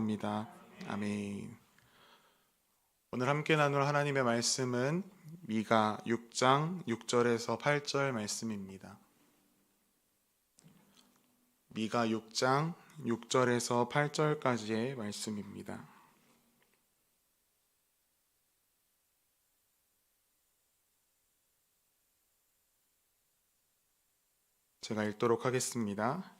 기도합니다. 아멘. 오늘 함께 나눌 하나님의 말씀은 미가 6장 6절에서 8절 말씀입니다. 미가 6장 6절에서 8절까지의 말씀입니다. 제가 읽도록 하겠습니다.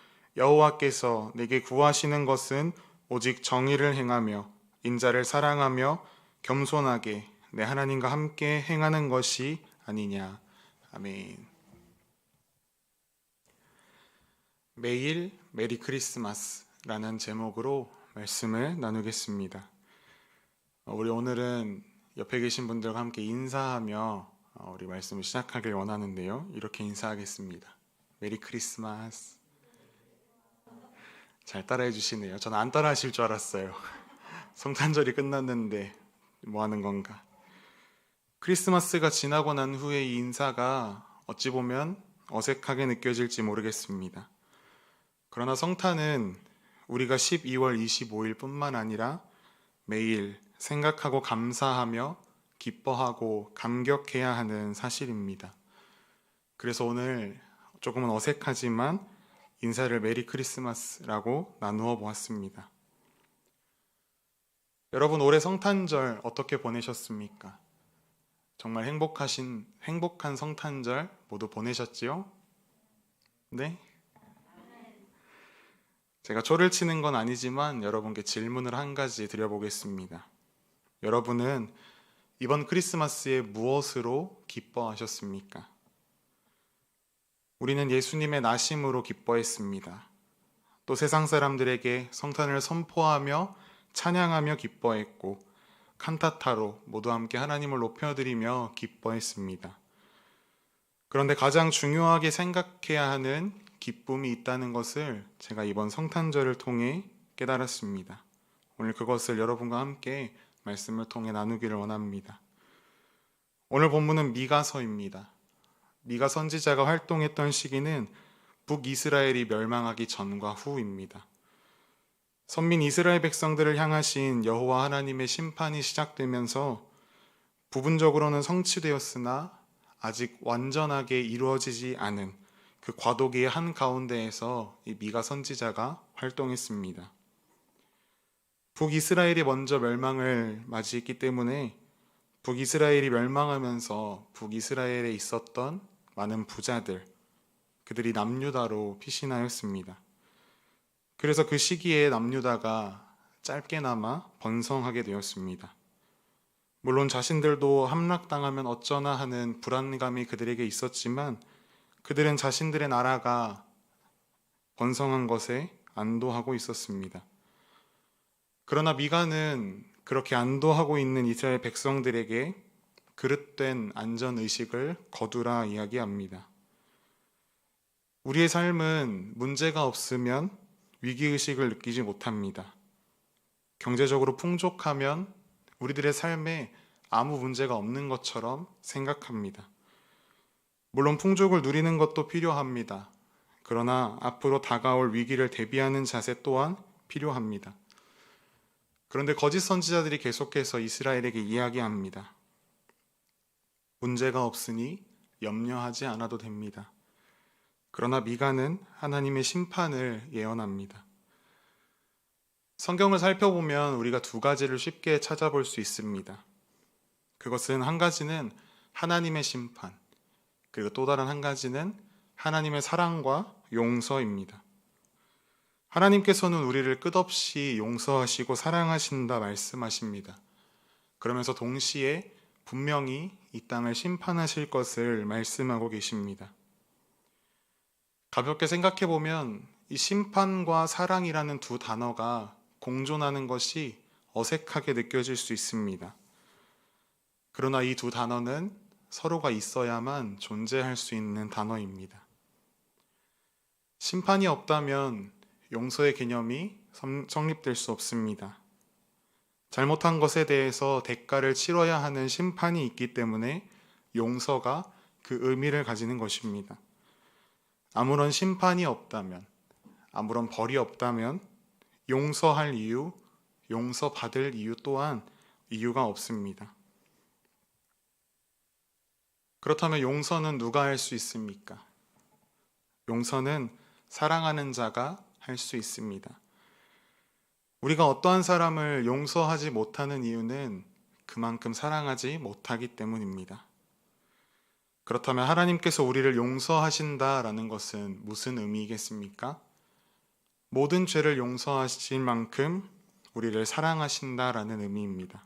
여호와께서 내게 구하시는 것은 오직 정의를 행하며 인자를 사랑하며 겸손하게 내 하나님과 함께 행하는 것이 아니냐. 아멘. 매일 메리 크리스마스라는 제목으로 말씀을 나누겠습니다. 우리 오늘은 옆에 계신 분들과 함께 인사하며 우리 말씀을 시작하길 원하는데요. 이렇게 인사하겠습니다. 메리 크리스마스. 잘 따라해 주시네요. 저는 안 따라 하실 줄 알았어요. 성탄절이 끝났는데 뭐 하는 건가? 크리스마스가 지나고 난 후에 이 인사가 어찌 보면 어색하게 느껴질지 모르겠습니다. 그러나 성탄은 우리가 12월 25일 뿐만 아니라 매일 생각하고 감사하며 기뻐하고 감격해야 하는 사실입니다. 그래서 오늘 조금은 어색하지만 인사를 메리 크리스마스라고 나누어 보았습니다. 여러분 올해 성탄절 어떻게 보내셨습니까? 정말 행복하신 행복한 성탄절 모두 보내셨지요? 네? 제가 초를 치는 건 아니지만 여러분께 질문을 한 가지 드려보겠습니다. 여러분은 이번 크리스마스에 무엇으로 기뻐하셨습니까? 우리는 예수님의 나심으로 기뻐했습니다. 또 세상 사람들에게 성탄을 선포하며 찬양하며 기뻐했고 칸타타로 모두 함께 하나님을 높여드리며 기뻐했습니다. 그런데 가장 중요하게 생각해야 하는 기쁨이 있다는 것을 제가 이번 성탄절을 통해 깨달았습니다. 오늘 그것을 여러분과 함께 말씀을 통해 나누기를 원합니다. 오늘 본문은 미가서입니다. 미가 선지자가 활동했던 시기는 북이스라엘이 멸망하기 전과 후입니다. 선민 이스라엘 백성들을 향하신 여호와 하나님의 심판이 시작되면서 부분적으로는 성취되었으나 아직 완전하게 이루어지지 않은 그 과도기의 한 가운데에서 이 미가 선지자가 활동했습니다. 북이스라엘이 먼저 멸망을 맞이했기 때문에 북이스라엘이 멸망하면서 북이스라엘에 있었던 많은 부자들, 그들이 남유다로 피신하였습니다. 그래서 그 시기에 남유다가 짧게나마 번성하게 되었습니다. 물론 자신들도 함락당하면 어쩌나 하는 불안감이 그들에게 있었지만 그들은 자신들의 나라가 번성한 것에 안도하고 있었습니다. 그러나 미가는 그렇게 안도하고 있는 이스라엘 백성들에게 그릇된 안전 의식을 거두라 이야기합니다. 우리의 삶은 문제가 없으면 위기 의식을 느끼지 못합니다. 경제적으로 풍족하면 우리들의 삶에 아무 문제가 없는 것처럼 생각합니다. 물론 풍족을 누리는 것도 필요합니다. 그러나 앞으로 다가올 위기를 대비하는 자세 또한 필요합니다. 그런데 거짓 선지자들이 계속해서 이스라엘에게 이야기합니다. 문제가 없으니 염려하지 않아도 됩니다. 그러나 미가는 하나님의 심판을 예언합니다. 성경을 살펴보면 우리가 두 가지를 쉽게 찾아볼 수 있습니다. 그것은 한 가지는 하나님의 심판, 그리고 또 다른 한 가지는 하나님의 사랑과 용서입니다. 하나님께서는 우리를 끝없이 용서하시고 사랑하신다 말씀하십니다. 그러면서 동시에 분명히 이 땅을 심판하실 것을 말씀하고 계십니다. 가볍게 생각해 보면 이 심판과 사랑이라는 두 단어가 공존하는 것이 어색하게 느껴질 수 있습니다. 그러나 이 두 단어는 서로가 있어야만 존재할 수 있는 단어입니다. 심판이 없다면 용서의 개념이 성- 성립될 수 없습니다. 잘못한 것에 대해서 대가를 치러야 하는 심판이 있기 때문에 용서가 그 의미를 가지는 것입니다. 아무런 심판이 없다면, 아무런 벌이 없다면 용서할 이유, 용서받을 이유 또한 이유가 없습니다. 그렇다면 용서는 누가 할 수 있습니까? 용서는 사랑하는 자가 할 수 있습니다. 우리가 어떠한 사람을 용서하지 못하는 이유는 그만큼 사랑하지 못하기 때문입니다. 그렇다면 하나님께서 우리를 용서하신다라는 것은 무슨 의미겠습니까? 모든 죄를 용서하실 만큼 우리를 사랑하신다라는 의미입니다.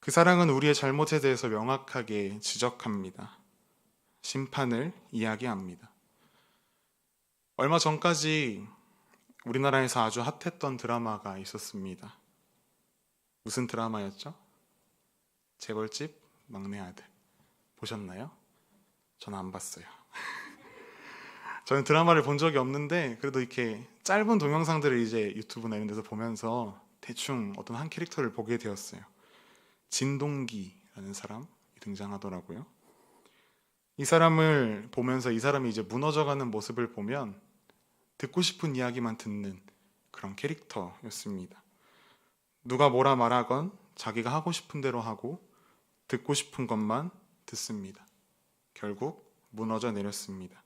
그 사랑은 우리의 잘못에 대해서 명확하게 지적합니다. 심판을 이야기합니다. 얼마 전까지 우리나라에서 아주 핫했던 드라마가 있었습니다. 무슨 드라마였죠? 재벌집 막내 아들. 보셨나요? 저는 안 봤어요. 저는 드라마를 본 적이 없는데 그래도 이렇게 짧은 동영상들을 이제 유튜브나 이런 데서 보면서 대충 어떤 한 캐릭터를 보게 되었어요. 진동기라는 사람이 등장하더라고요. 이 사람을 보면서 이 사람이 이제 무너져가는 모습을 보면 듣고 싶은 이야기만 듣는 그런 캐릭터였습니다. 누가 뭐라 말하건 자기가 하고 싶은 대로 하고 듣고 싶은 것만 듣습니다. 결국 무너져 내렸습니다.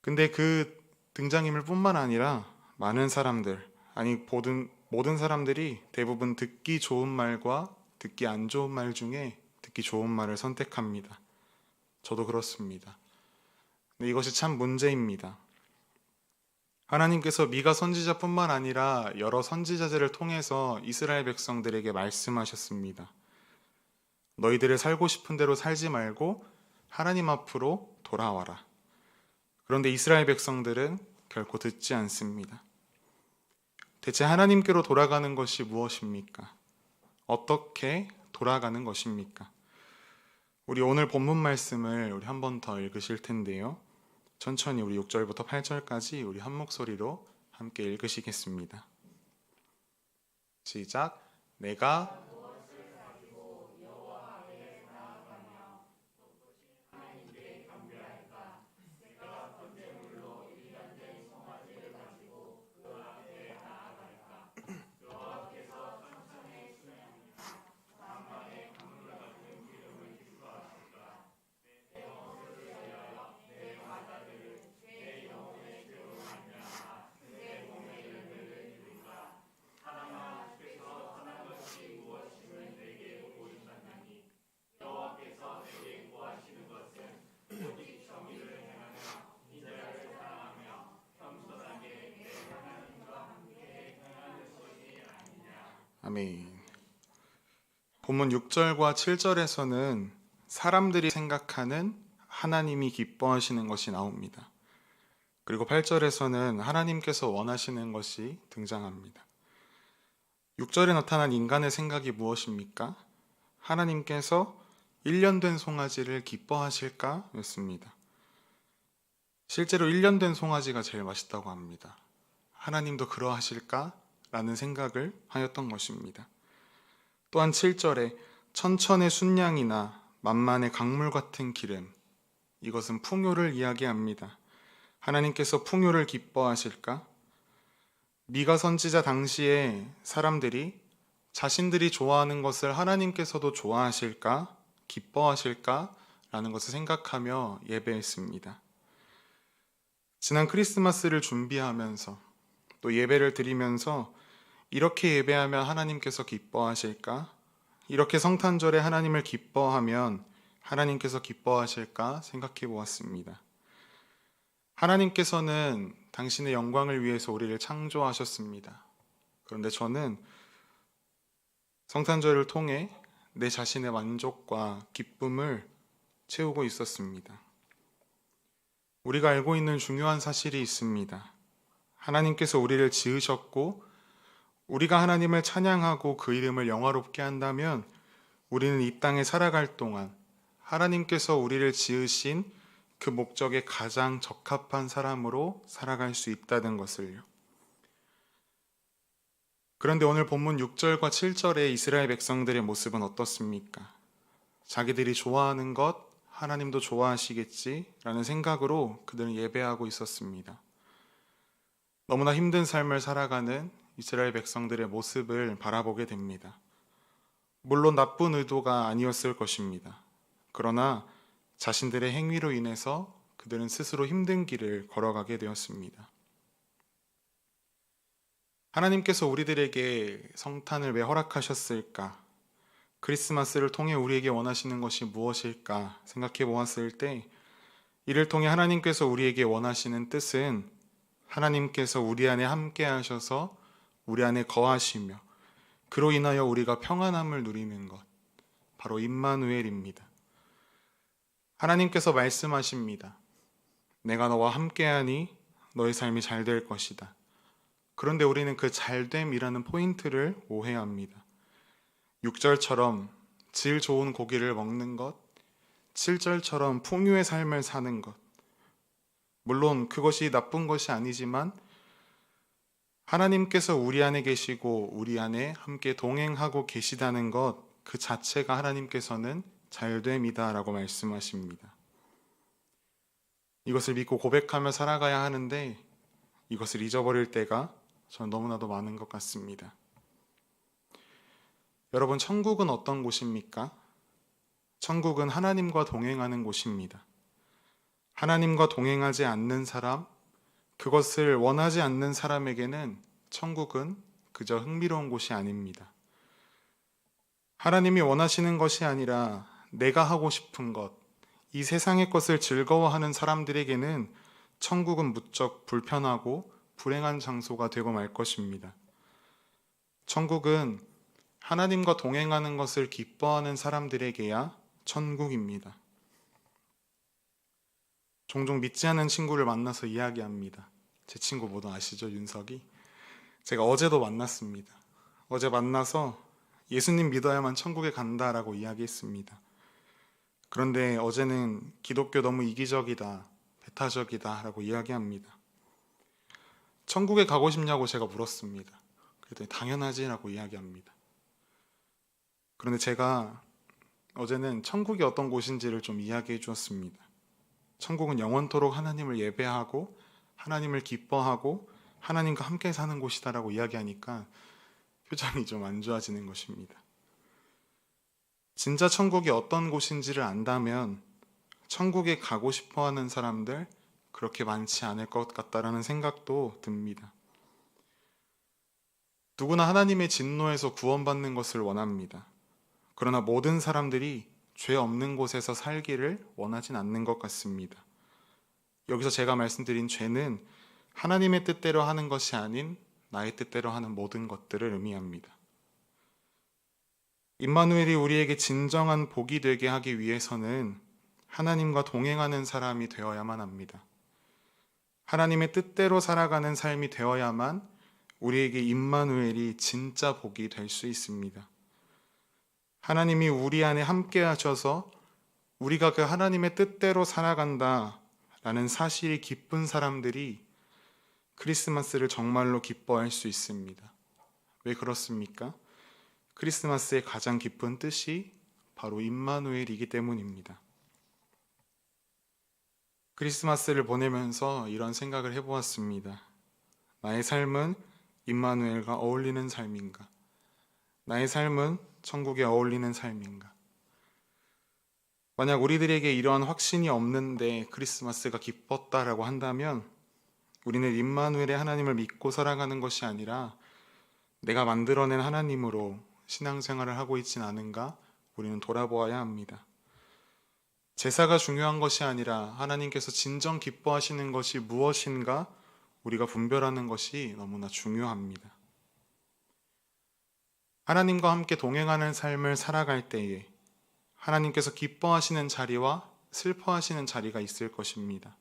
근데 그 등장인물 뿐만 아니라 많은 사람들, 아니 모든, 모든 사람들이 대부분 듣기 좋은 말과 듣기 안 좋은 말 중에 듣기 좋은 말을 선택합니다. 저도 그렇습니다. 이것이 참 문제입니다. 하나님께서 미가 선지자뿐만 아니라 여러 선지자들을 통해서 이스라엘 백성들에게 말씀하셨습니다. 너희들을 살고 싶은 대로 살지 말고 하나님 앞으로 돌아와라. 그런데 이스라엘 백성들은 결코 듣지 않습니다. 대체 하나님께로 돌아가는 것이 무엇입니까? 어떻게 돌아가는 것입니까? 우리 오늘 본문 말씀을 우리 한 번 더 읽으실 텐데요. 천천히 우리 6절부터 8절까지 우리 한 목소리로 함께 읽으시겠습니다. 시작. 내가 아멘. 본문 6절과 7절에서는 사람들이 생각하는 하나님이 기뻐하시는 것이 나옵니다. 그리고 8절에서는 하나님께서 원하시는 것이 등장합니다. 6절에 나타난 인간의 생각이 무엇입니까? 하나님께서 1년 된 송아지를 기뻐하실까? 였습니다. 실제로 1년 된 송아지가 제일 맛있다고 합니다. 하나님도 그러하실까? 라는 생각을 하였던 것입니다. 또한 7절에 천천의 순양이나 만만의 강물 같은 기름 이것은 풍요를 이야기합니다. 하나님께서 풍요를 기뻐하실까? 미가 선지자 당시에 사람들이 자신들이 좋아하는 것을 하나님께서도 좋아하실까? 기뻐하실까? 라는 것을 생각하며 예배했습니다. 지난 크리스마스를 준비하면서 또 예배를 드리면서 이렇게 예배하면 하나님께서 기뻐하실까? 이렇게 성탄절에 하나님을 기뻐하면 하나님께서 기뻐하실까 생각해 보았습니다. 하나님께서는 당신의 영광을 위해서 우리를 창조하셨습니다. 그런데 저는 성탄절을 통해 내 자신의 만족과 기쁨을 채우고 있었습니다. 우리가 알고 있는 중요한 사실이 있습니다. 하나님께서 우리를 지으셨고 우리가 하나님을 찬양하고 그 이름을 영화롭게 한다면 우리는 이 땅에 살아갈 동안 하나님께서 우리를 지으신 그 목적에 가장 적합한 사람으로 살아갈 수 있다는 것을요. 그런데 오늘 본문 6절과 7절의 이스라엘 백성들의 모습은 어떻습니까? 자기들이 좋아하는 것, 하나님도 좋아하시겠지라는 생각으로 그들은 예배하고 있었습니다. 너무나 힘든 삶을 살아가는 이스라엘 백성들의 모습을 바라보게 됩니다. 물론 나쁜 의도가 아니었을 것입니다. 그러나 자신들의 행위로 인해서 그들은 스스로 힘든 길을 걸어가게 되었습니다. 하나님께서 우리들에게 성탄을 왜 허락하셨을까? 크리스마스를 통해 우리에게 원하시는 것이 무엇일까 생각해 보았을 때 이를 통해 하나님께서 우리에게 원하시는 뜻은 하나님께서 우리 안에 함께 하셔서 우리 안에 거하시며 그로 인하여 우리가 평안함을 누리는 것 바로 임마누엘입니다. 하나님께서 말씀하십니다. 내가 너와 함께하니 너의 삶이 잘 될 것이다. 그런데 우리는 그 잘됨이라는 포인트를 오해합니다. 6절처럼 질 좋은 고기를 먹는 것, 7절처럼 풍요의 삶을 사는 것. 물론 그것이 나쁜 것이 아니지만 하나님께서 우리 안에 계시고 우리 안에 함께 동행하고 계시다는 것 그 자체가 하나님께서는 잘됨이다라고 말씀하십니다. 이것을 믿고 고백하며 살아가야 하는데 이것을 잊어버릴 때가 저는 너무나도 많은 것 같습니다. 여러분, 천국은 어떤 곳입니까? 천국은 하나님과 동행하는 곳입니다. 하나님과 동행하지 않는 사람, 그것을 원하지 않는 사람에게는 천국은 그저 흥미로운 곳이 아닙니다. 하나님이 원하시는 것이 아니라 내가 하고 싶은 것, 이 세상의 것을 즐거워하는 사람들에게는 천국은 무척 불편하고 불행한 장소가 되고 말 것입니다. 천국은 하나님과 동행하는 것을 기뻐하는 사람들에게야 천국입니다. 종종 믿지 않는 친구를 만나서 이야기합니다. 제 친구 모두 아시죠? 윤석이. 제가 어제도 만났습니다. 어제 만나서 예수님 믿어야만 천국에 간다라고 이야기했습니다. 그런데 어제는 기독교 너무 이기적이다, 배타적이다라고 이야기합니다. 천국에 가고 싶냐고 제가 물었습니다. 그랬더니 당연하지라고 이야기합니다. 그런데 제가 어제는 천국이 어떤 곳인지를 좀 이야기해 주었습니다. 천국은 영원토록 하나님을 예배하고 하나님을 기뻐하고 하나님과 함께 사는 곳이다라고 이야기하니까 표정이 좀 안 좋아지는 것입니다. 진짜 천국이 어떤 곳인지를 안다면 천국에 가고 싶어 하는 사람들 그렇게 많지 않을 것 같다라는 생각도 듭니다. 누구나 하나님의 진노에서 구원받는 것을 원합니다. 그러나 모든 사람들이 죄 없는 곳에서 살기를 원하진 않는 것 같습니다. 여기서 제가 말씀드린 죄는 하나님의 뜻대로 하는 것이 아닌 나의 뜻대로 하는 모든 것들을 의미합니다. 임마누엘이 우리에게 진정한 복이 되게 하기 위해서는 하나님과 동행하는 사람이 되어야만 합니다. 하나님의 뜻대로 살아가는 삶이 되어야만 우리에게 임마누엘이 진짜 복이 될 수 있습니다. 하나님이 우리 안에 함께 하셔서 우리가 그 하나님의 뜻대로 살아간다 라는 사실이 기쁜 사람들이 크리스마스를 정말로 기뻐할 수 있습니다. 왜 그렇습니까? 크리스마스의 가장 깊은 뜻이 바로 임마누엘이기 때문입니다. 크리스마스를 보내면서 이런 생각을 해보았습니다. 나의 삶은 임마누엘과 어울리는 삶인가? 나의 삶은 천국에 어울리는 삶인가? 만약 우리들에게 이러한 확신이 없는데 크리스마스가 기뻤다라고 한다면 우리는 임마누엘의 하나님을 믿고 살아가는 것이 아니라 내가 만들어낸 하나님으로 신앙생활을 하고 있진 않은가 우리는 돌아보아야 합니다. 제사가 중요한 것이 아니라 하나님께서 진정 기뻐하시는 것이 무엇인가 우리가 분별하는 것이 너무나 중요합니다. 하나님과 함께 동행하는 삶을 살아갈 때에 하나님께서 기뻐하시는 자리와 슬퍼하시는 자리가 있을 것입니다.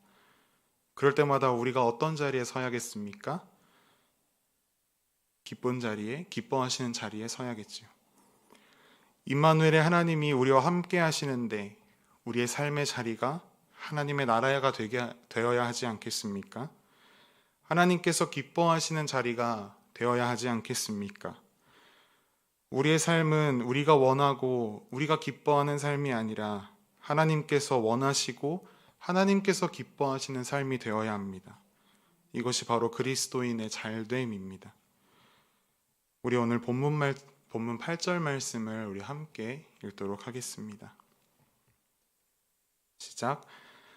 그럴 때마다 우리가 어떤 자리에 서야겠습니까? 기쁜 자리에, 기뻐하시는 자리에 서야겠지요. 임마누엘의 하나님이 우리와 함께 하시는데 우리의 삶의 자리가 하나님의 나라가 되게 되어야 하지 않겠습니까? 하나님께서 기뻐하시는 자리가 되어야 하지 않겠습니까? 우리의 삶은 우리가 원하고 우리가 기뻐하는 삶이 아니라 하나님께서 원하시고 하나님께서 기뻐하시는 삶이 되어야 합니다. 이것이 바로 그리스도인의 잘됨입니다. 우리 오늘 본문 말 본문 8절 말씀을 우리 함께 읽도록 하겠습니다. 시작.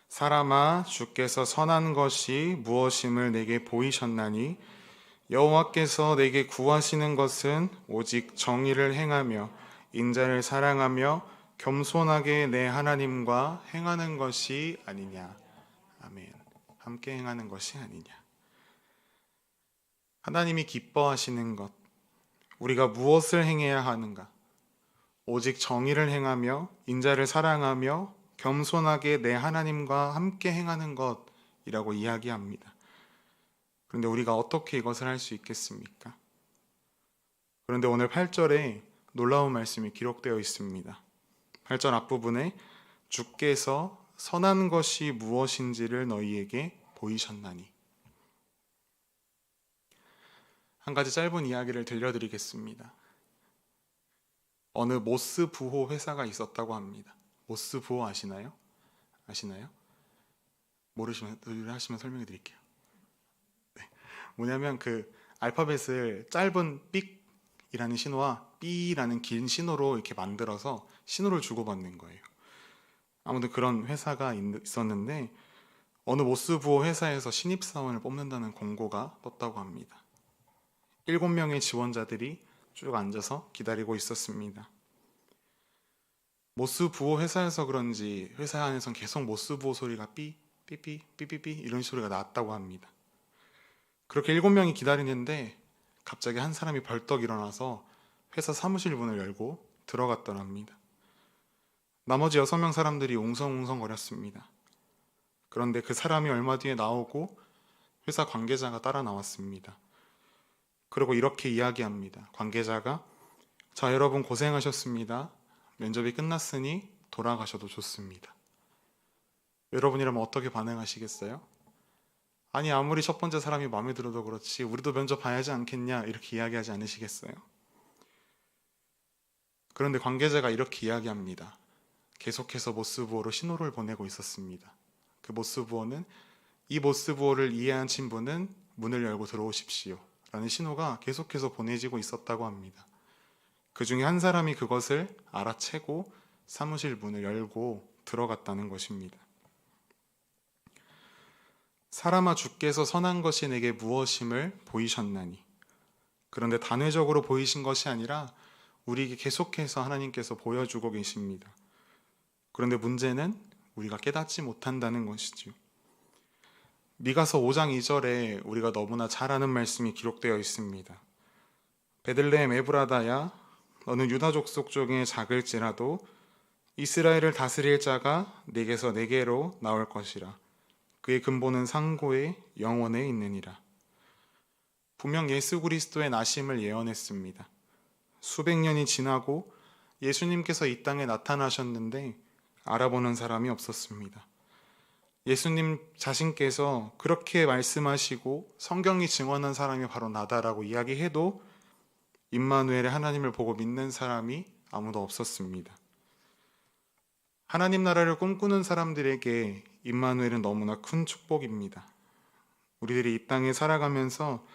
사람아 주께서 선한 것이 무엇임을 내게 보이셨나니 여호와께서 내게 구하시는 것은 오직 정의를 행하며 인자를 사랑하며 겸손하게 내 하나님과 행하는 것이 아니냐. 아멘. 함께 행하는 것이 아니냐. 하나님이 기뻐하시는 것, 우리가 무엇을 행해야 하는가? 오직 정의를 행하며 인자를 사랑하며 겸손하게 내 하나님과 함께 행하는 것이라고 이야기합니다. 그런데 우리가 어떻게 이것을 할 수 있겠습니까? 그런데 오늘 8절에 놀라운 말씀이 기록되어 있습니다. 8절 앞부분에 주께서 선한 것이 무엇인지를 너희에게 보이셨나니. 한 가지 짧은 이야기를 들려드리겠습니다. 어느 모스 부호 회사가 있었다고 합니다. 모스 부호 아시나요? 아시나요? 모르시면 하시면 설명해 드릴게요. 네. 뭐냐면 그 알파벳을 짧은 삑이라는 신호와 삐라는 긴 신호로 이렇게 만들어서 신호를 주고받는 거예요. 아무튼 그런 회사가 있었는데 어느 모스 부호 회사에서 신입사원을 뽑는다는 공고가 떴다고 합니다. 일곱 명의 지원자들이 쭉 앉아서 기다리고 있었습니다. 모스 부호 회사에서 그런지 회사 안에선 계속 모스 부호 소리가 삐, 삐삐, 삐삐삐 이런 소리가 났다고 합니다. 그렇게 일곱 명이 기다리는데 갑자기 한 사람이 벌떡 일어나서 회사 사무실 문을 열고 들어갔더랍니다. 나머지 여섯 명 사람들이 웅성웅성거렸습니다. 그런데 그 사람이 얼마 뒤에 나오고 회사 관계자가 따라 나왔습니다. 그리고 이렇게 이야기합니다. 관계자가 자 여러분 고생하셨습니다. 면접이 끝났으니 돌아가셔도 좋습니다. 여러분이라면 어떻게 반응하시겠어요? 아니 아무리 첫 번째 사람이 마음에 들어도 그렇지 우리도 면접 봐야지 않겠냐 이렇게 이야기하지 않으시겠어요? 그런데 관계자가 이렇게 이야기합니다. 계속해서 모스부호로 신호를 보내고 있었습니다. 그 모스부호는 이 모스부호를 이해한 친구는 문을 열고 들어오십시오. 라는 신호가 계속해서 보내지고 있었다고 합니다. 그 중에 한 사람이 그것을 알아채고 사무실 문을 열고 들어갔다는 것입니다. 사람아 주께서 선한 것이 내게 무엇임을 보이셨나니. 그런데 단회적으로 보이신 것이 아니라 우리에게 계속해서 하나님께서 보여주고 계십니다. 그런데 문제는 우리가 깨닫지 못한다는 것이죠. 미가서 5장 2절에 우리가 너무나 잘 아는 말씀이 기록되어 있습니다. 베들레헴 에브라다야 너는 유다 족 속 중에 작을지라도 이스라엘을 다스릴 자가 내게서 내게로 나올 것이라 그의 근본은 상고의 영원에 있느니라. 분명 예수 그리스도의 나심을 예언했습니다. 수백 년이 지나고 예수님께서 이 땅에 나타나셨는데 알아보는 사람이 없었습니다. 예수님 자신께서 그렇게 말씀하시고 성경이 증언한 사람이 바로 나다라고 이야기해도 임마누엘의 하나님을 보고 믿는 사람이 아무도 없었습니다. 하나님 나라를 꿈꾸는 사람들에게 임마누엘은 너무나 큰 축복입니다. 우리들이 이 땅에 살아가면서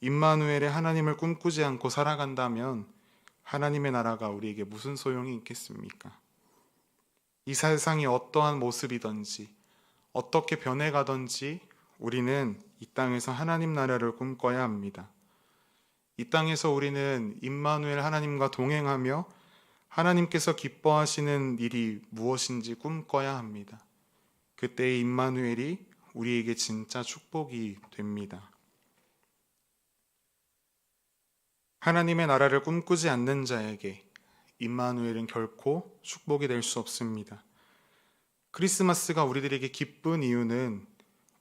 임마누엘의 하나님을 꿈꾸지 않고 살아간다면 하나님의 나라가 우리에게 무슨 소용이 있겠습니까? 이 세상이 어떠한 모습이든지 어떻게 변해가든지 우리는 이 땅에서 하나님 나라를 꿈꿔야 합니다. 이 땅에서 우리는 임마누엘 하나님과 동행하며 하나님께서 기뻐하시는 일이 무엇인지 꿈꿔야 합니다. 그때의 임마누엘이 우리에게 진짜 축복이 됩니다. 하나님의 나라를 꿈꾸지 않는 자에게 임마누엘은 결코 축복이 될 수 없습니다. 크리스마스가 우리들에게 기쁜 이유는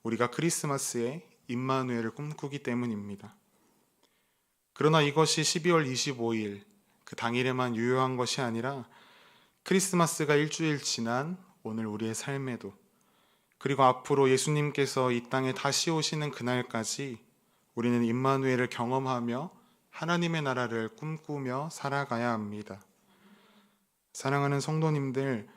우리가 크리스마스에 임마누엘을 꿈꾸기 때문입니다. 그러나 이것이 12월 25일 그 당일에만 유효한 것이 아니라 크리스마스가 일주일 지난 오늘 우리의 삶에도 그리고 앞으로 예수님께서 이 땅에 다시 오시는 그날까지 우리는 임마누엘을 경험하며 하나님의 나라를 꿈꾸며 살아가야 합니다. 사랑하는 성도님들,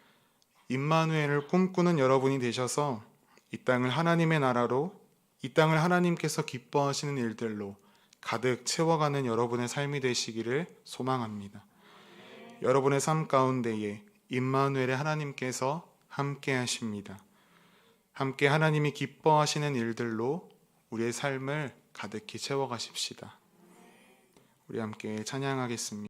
임마누엘을 꿈꾸는 여러분이 되셔서 이 땅을 하나님의 나라로 이 땅을 하나님께서 기뻐하시는 일들로 가득 채워가는 여러분의 삶이 되시기를 소망합니다. 여러분의 삶 가운데에 임마누엘의 하나님께서 함께 하십니다. 함께 하나님이 기뻐하시는 일들로 우리의 삶을 가득히 채워 가십시다. 우리 함께 찬양하겠습니다.